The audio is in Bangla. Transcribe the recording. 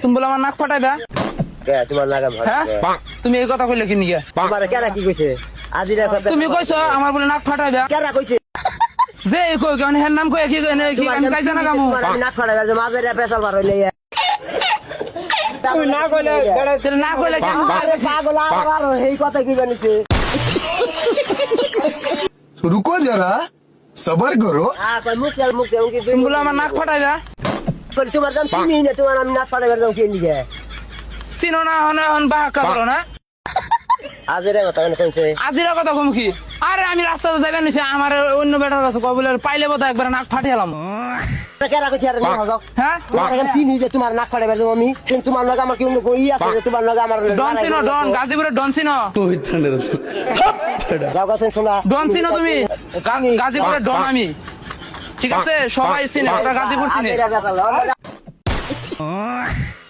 তুমি বলে আমার নাক ফাটাইবা। হ্যাঁ, তোমার হ্যাঁ? তুমি এই কথা কইলে কি নিয়ে কেরা কি কইছে? আজিরা তুমি কইছো আমার বলে নাক ফাটাইবা। কেরা কইছে? যে কই কেন হের নাম কই কি কই কি আমি কাজ না কামু? নাক ফাটাইবা যে মাঝারে পেছাল বার হইলে ইয়ে। না কইলে না কইলে কেন আরে পাগল আবার এই কথা কি জানিছে রুকো যারা সবার করো। হ্যাঁ, মুখ মুখ তুমি বলে আমার নাক ফাটাইবা। কই তোমার দাম চিনি না? তোমার আমি নাক ফাড়া দাম কি নিগে চিনো না হন হন বাহাক্কা করো না। আজিরা কথা কেন কইছে? আজিরা কথা কম কি? আরে আমি রাস্তাতে যাবেন নিছে আমার অন্য বেটার কাছে কই বলে পাইলে বোধ একবার নাক ফাটিয়ালাম কেরা কইছে আরে না যাও? হ্যাঁ? তোমার এখন চিনি যে তোমার নাক আমি? কিন্তু তোমার লগে আমার কি অন্য কই আছে যে তোমার লগে আমার ডন চিনো ডন ডন চিনো? যাও গাছেন শোনা। ডন চিনো তুমি? গা- গাজীপুরের ডন আমি। ঠিক আছে? সবাই চিনে গাজীপুর চিনে। আজিরা কথা